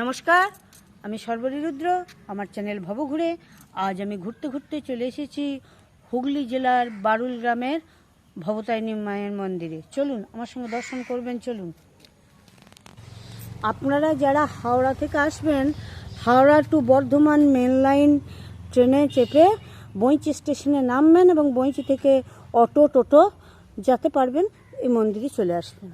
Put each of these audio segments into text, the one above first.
নমস্কার, আমি সর্বরী রুদ্র আমার চ্যানেল ভব ঘুরে আজ আমি ঘুরতে ঘুরতে চলে এসেছি হুগলি জেলার বারুল গ্রামের ভবতারিণী মায়ের মন্দিরে। চলুন, আমার সঙ্গে দর্শন করবেন, চলুন। আপনারা যারা হাওড়া থেকে আসবেন, Howrah two Bardhaman main line ট্রেনে চেপে বইঁচি স্টেশনে নামবেন এবং বইঁচি থেকে অটো টোটো যেতে পারবেন, এই মন্দিরে চলে আসবেন।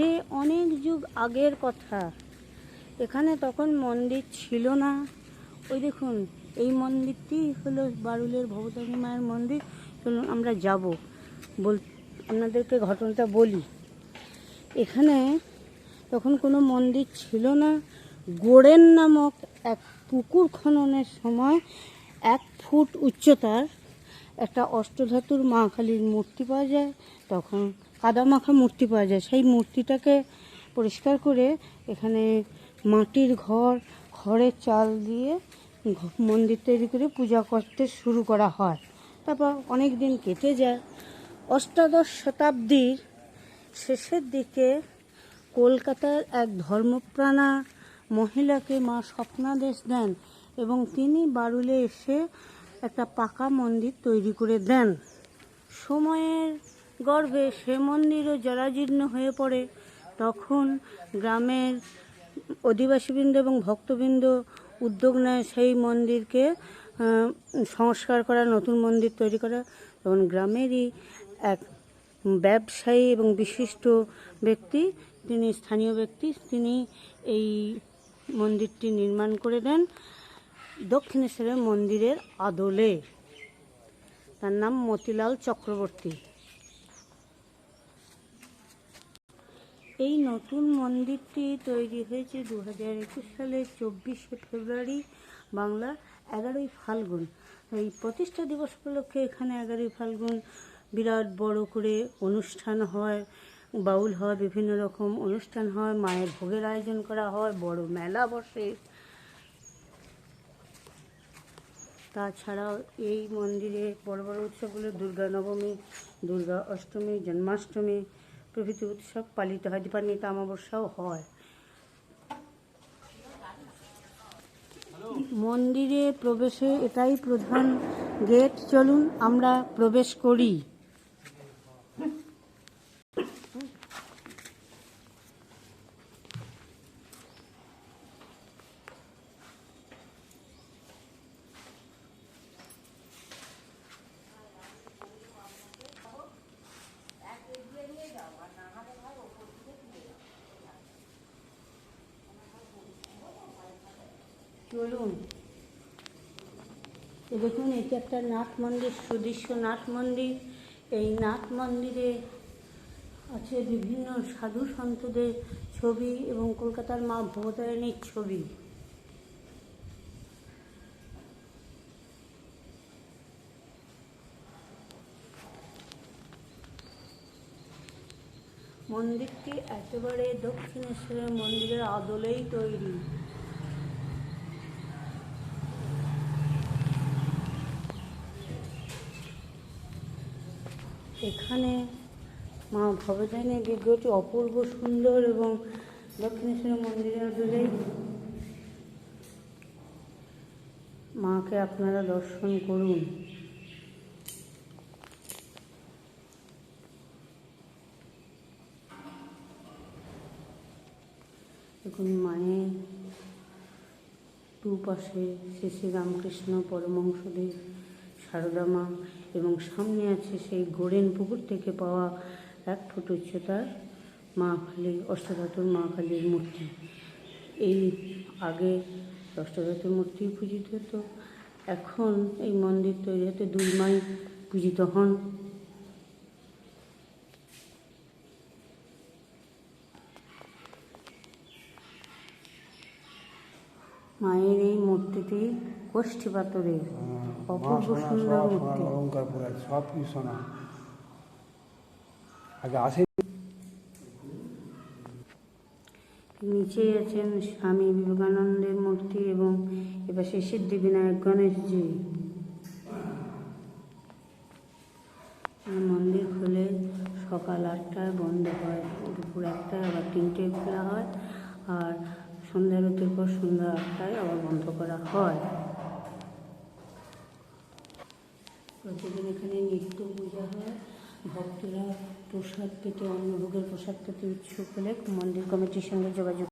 সে অনেক যুগ আগের কথা। এখানে তখন মন্দির ছিল না। ওই দেখুন, এই মন্দিরটি হলো বারুলের ভবতারিণী মায়ের মন্দির। চলুন আমরা যাব। বল, আপনাদেরকে ঘটনাটা বলি। এখানে তখন কোনো মন্দির ছিল না। গোড়েন নামক এক পুকুর খননের সময় এক ফুট উচ্চতার একটা অষ্টধাতুর মা কালীর মূর্তি পাওয়া যায়। তখন কাদামাখা মূর্তি পাওয়া যায়। সেই মূর্তিটাকে পরিষ্কার করে এখানে মাটির ঘর খড়ের চাল দিয়ে মন্দির তৈরি করে পূজা করতে শুরু করা হয়। তারপর অনেক দিন কেটে যায়। অষ্টাদশ শতাব্দীর শেষের দিকে কলকাতার এক ধর্মপ্রাণা মহিলাকে মা স্বপ্নাদেশ দেন এবং তিনি বারুলে এসে একটা পাকা মন্দির তৈরি করে দেন। সময়ের গর্ভে সে মন্দিরও জরাজীর্ণ হয়ে পড়ে, তখন গ্রামের অধিবাসীবৃন্দ এবং ভক্তবৃন্দ উদ্যোগ নেয় সেই মন্দিরকে সংস্কার করা, নতুন মন্দির তৈরি করা। তখন গ্রামেরই এক ব্যবসায়ী এবং বিশিষ্ট ব্যক্তি, তিনি স্থানীয় ব্যক্তি, তিনি এই মন্দিরটি নির্মাণ করে দেন দক্ষিণেশ্বরের মন্দিরের আদলে। তার নাম মতিলাল চক্রবর্তী। এই নতুন মন্দিরটি তৈরি হয়েছে দু হাজার একুশ সালের চব্বিশে ফেব্রুয়ারি, বাংলা এগারোই ফাল্গুন। এই প্রতিষ্ঠা দিবস উপলক্ষে এখানে এগারোই ফাল্গুন বিরাট বড় করে অনুষ্ঠান হয়, বাউল হয়, বিভিন্ন রকম অনুষ্ঠান হয়, মায়ের ভোগের আয়োজন করা হয়, বড় মেলা বসে। তাছাড়াও এই মন্দিরে বড় বড় উৎসবগুলো দুর্গা নবমী, দুর্গা অষ্টমী, জন্মাষ্টমী প্রভৃতি উৎসব পালিত হয়, দীপান্বিত অমাবস্যাও হয়। মন্দিরে প্রবেশে এটাই প্রধান গেট। চলুন, আমরা প্রবেশ করি। চলুন দেখুন এটি একটা নাথ মন্দির, সুদৃশ্য নাথ মন্দির। এই নাথ মন্দিরে আছে বিভিন্ন সাধু সন্তদের ছবি এবং কলকাতার মা ভবতারিণীর ছবি। মন্দিরটি একেবারে দক্ষিণেশ্বরের মন্দিরের আদলেই তৈরি। এখানে মা ভবতারিণীর বিগ্রহটি অপূর্ব সুন্দর এবং দক্ষিণেশ্বর মন্দিরের দূরেই মাকে আপনারা দর্শন করুন। দেখুন, মায়ের দুপাশে শ্রী শ্রী রামকৃষ্ণ পরমহংসদেব। সারদা মা এবং সামনে আছে সেই গোড়েন পুকুর থেকে পাওয়া এক ফুট উচ্চতার মা কালী অষ্টধাতুর মা কালীর মূর্তি। এই আগে অষ্টধাতুর মূর্তি পূজিত হতো, এখন এই মন্দির তৈরি হতে দুই মাই পূজিত হন। মায়ের এই মূর্তিটি কোষ্ঠী পাথরের অপূর্ব সুন্দর মূর্তি অলঙ্কার পরে সব কিছু সোনা আগে আসে নিচেই আছেন স্বামী বিবেকানন্দের মূর্তি এবং এপাশে সিদ্ধিবিনায়ক গণেশজি। মন্দির খুলে সকাল আটটায় বন্ধ হয় দুপুর একটায় আবার তিনটেয় খোলা হয় আর সন্ধ্যা আরতির পর সন্ধ্যা আটটায় আবার বন্ধ করা হয়। প্রতিদিন এখানে নিত্য পূজা হয়। ভক্তরা প্রসাদ পেতে, অন্নভোগের প্রসাদ পেতে ইচ্ছুক হলে মন্দির কমিটির সঙ্গে যোগাযোগ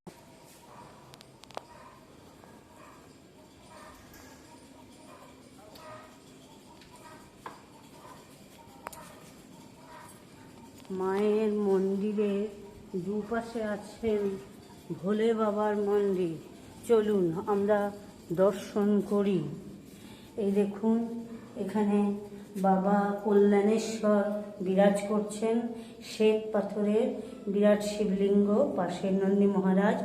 মায়ের মন্দিরে দুপাশে আছেন ভোলে বাবার মন্দির। চলুন, আমরা দর্শন করি। এই দেখুন এখানে বাবা কল্যাণেশ্বর বিরাজ করছেন। শ্বেত পাথরের বিরাট শিবলিঙ্গ পাশে নন্দী মহারাজ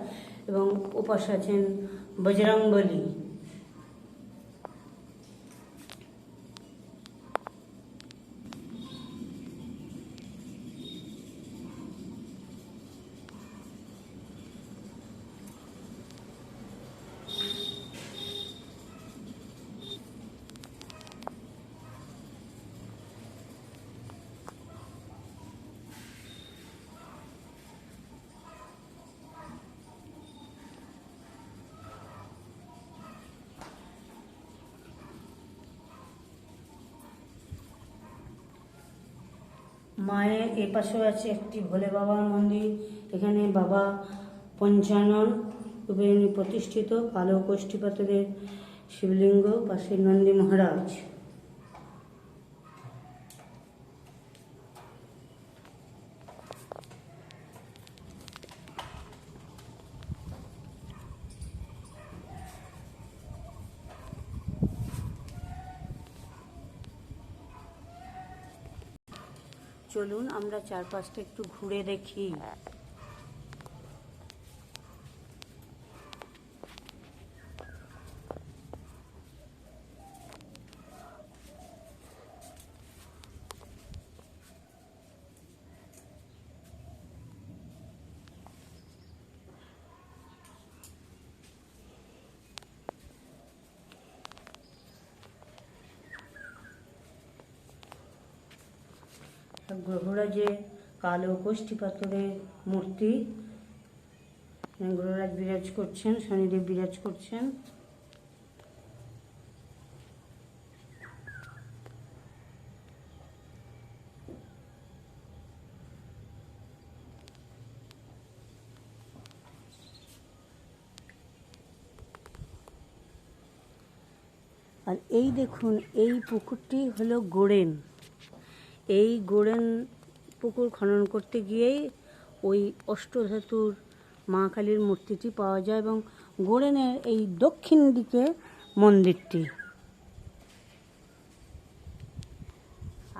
এবং উপাস আছেন বজরংবলী। মায়ের এপাশেও আছে একটি ভোলে বাবার মন্দির। এখানে বাবা পঞ্চানন রূপে প্রতিষ্ঠিত। কালো কোষ্ঠীপাতরের শিবলিঙ্গ পাশে নন্দী মহারাজ। চলুন আমরা চারপাশটা একটু ঘুরে দেখি। গ্রহরাজে কালো কোষ্ঠী পাথরের মূর্তি। গ্রহরাজ বিরাজ করছেন, শনিদেব বিরাজ করছেন। আর এই দেখুন, এই পুকুরটি হলো গোড়েন এই গোড়েন পুকুর খনন করতে গিয়েই ওই অষ্টধাতুর মা কালীর মূর্তিটি পাওয়া যায় এবং গোড়েনের এই দক্ষিণ দিকে মন্দিরটি।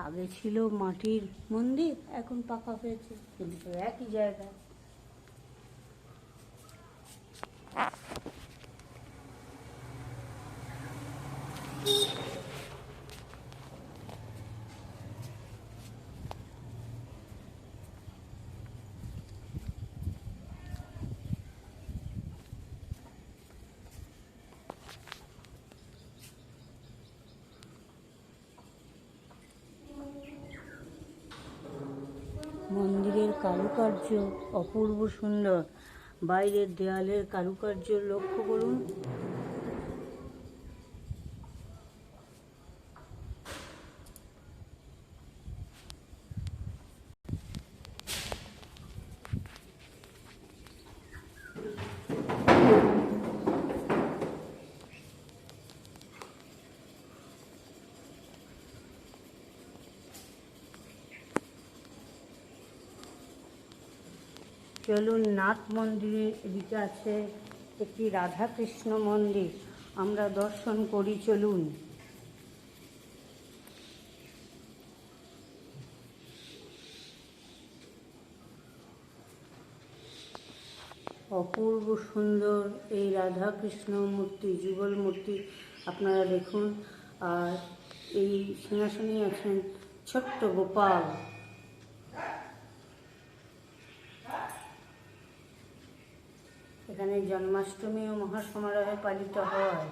আগে ছিল মাটির মন্দির, এখন পাকা হয়েছে, কিন্তু একই জায়গায় মন্দিরের কারুকার্য অপূর্ব সুন্দর। বাইরের দেয়ালের কারুকার্য লক্ষ্য করুন। চলুন নাথ মন্দিরের এদিকে আছে একটি রাধাকৃষ্ণ মন্দির। আমরা দর্শন করি, চলুন। অপূর্ব সুন্দর এই রাধাকৃষ্ণ মূর্তি, যুগল মূর্তি আপনারা দেখুন। আর এই সিংহাসনে আছেন ছোট্ট গোপাল। এখানে জন্মাষ্টমী ও মহাসমারোহে পালিত হয়।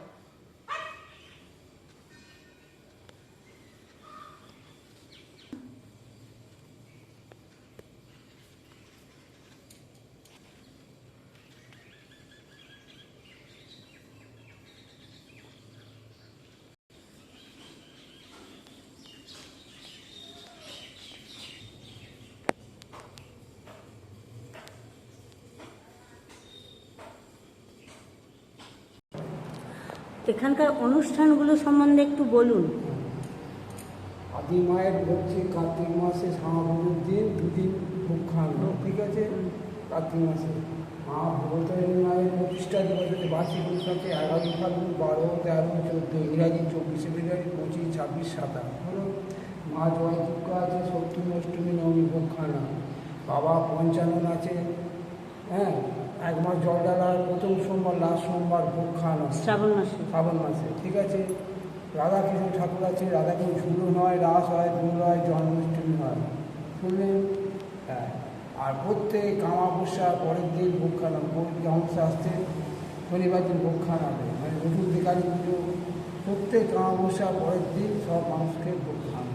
এখানকার অনুষ্ঠানগুলো সম্বন্ধে একটু বলুন। আদি মায়ের হচ্ছে কার্তিক মাসে শ্যামাপুজোর দিন, দুদিন ভোগ ঠিক আছে? কার্তিক মাসে মা ভগবতারিণী মায়ের প্রতিষ্ঠা দিবস বার্ষিক উৎসবকে এগারো ফাল্গুন বারো, তেরো, চোদ্দ ইংরাজি চব্বিশে ফেব্রুয়ারি, পঁচিশ, ছাব্বিশ, সাতাশ। হলো মা জয়যুক্ত আছে, সপ্তমী, অষ্টমী, নবমী ভোগ বাবা পঞ্চানন আছে হ্যাঁ? এক মাস জল ডালার প্রথম সোমবার লাস্ট সোমবার ভোগ খাওয়ানো শ্রাবণ মাসে। শ্রাবণ মাসে ঠিক আছে? রাধাকৃষ্ণ ঠাকুর আছে রাধাকৃষ্ণ ঝুলন হয় রাস হয় দোল হয় জন্মাষ্টমী হয়। শুনলেন? হ্যাঁ। আর প্রত্যেক কামাবস্যা পরের দিন ভোগ খাওয়ানো অমাবস্যা আসতে শনিবার দিন ভোগ খাওয়ানো হবে মানে নতুন বেকারি পুজো প্রত্যেক কামাবস্যা পরের দিন সব মানুষকে ভোগ খাওয়ানো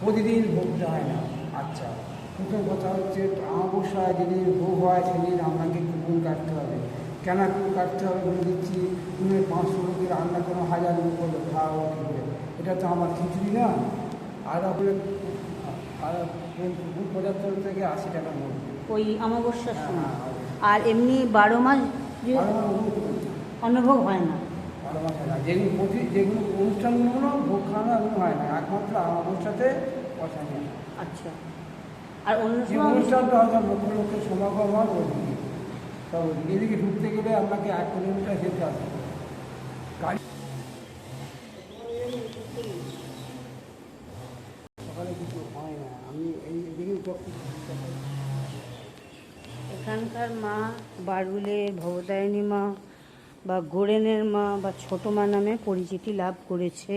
প্রতিদিন ভোগটা হয় না। আচ্ছা প্রথম কথা হচ্ছে অমাবস্যায় যেদিন ভোগ হয় সেদিন আপনাকে কুকুর কাটতে হবে। কেন কুকুর কাটতে হবে বলে দিচ্ছি তুমি পাঁচশো লোকের রান্না কোনো হাজার লোক করল খাওয়া কী করে? এটা তো আমার খিচুড়ি না। আর আপনার আর পঁচাত্তর থেকে আশি টাকা মধ্যে ওই অমাবস্যার সময়। হ্যাঁ, আর এমনি বারো মাস। অনুভব হয় না। বারো মাস যেগুলো প্রতি যেগুলো অনুষ্ঠানগুলো ভোগ খাওয়ানো এগুলো হয় না। একমাত্র অমাবস্যাতে পয়সা নিয়ে আসে। আচ্ছা। আর অন্য সময় অনুষ্ঠানটা হয়তো লক্ষ লক্ষ সমাগম হয় তা এদিকে ঢুকতে গেলে আপনাকে এক কিলোমিটার যেতে হবে। গাড়ি সকালে কিছু হয় না আমি এই এখানকার মা বারুলে ভবতারিণী মা বা গোরেনের মা বা ছোট মা নামে পরিচিতি লাভ করেছে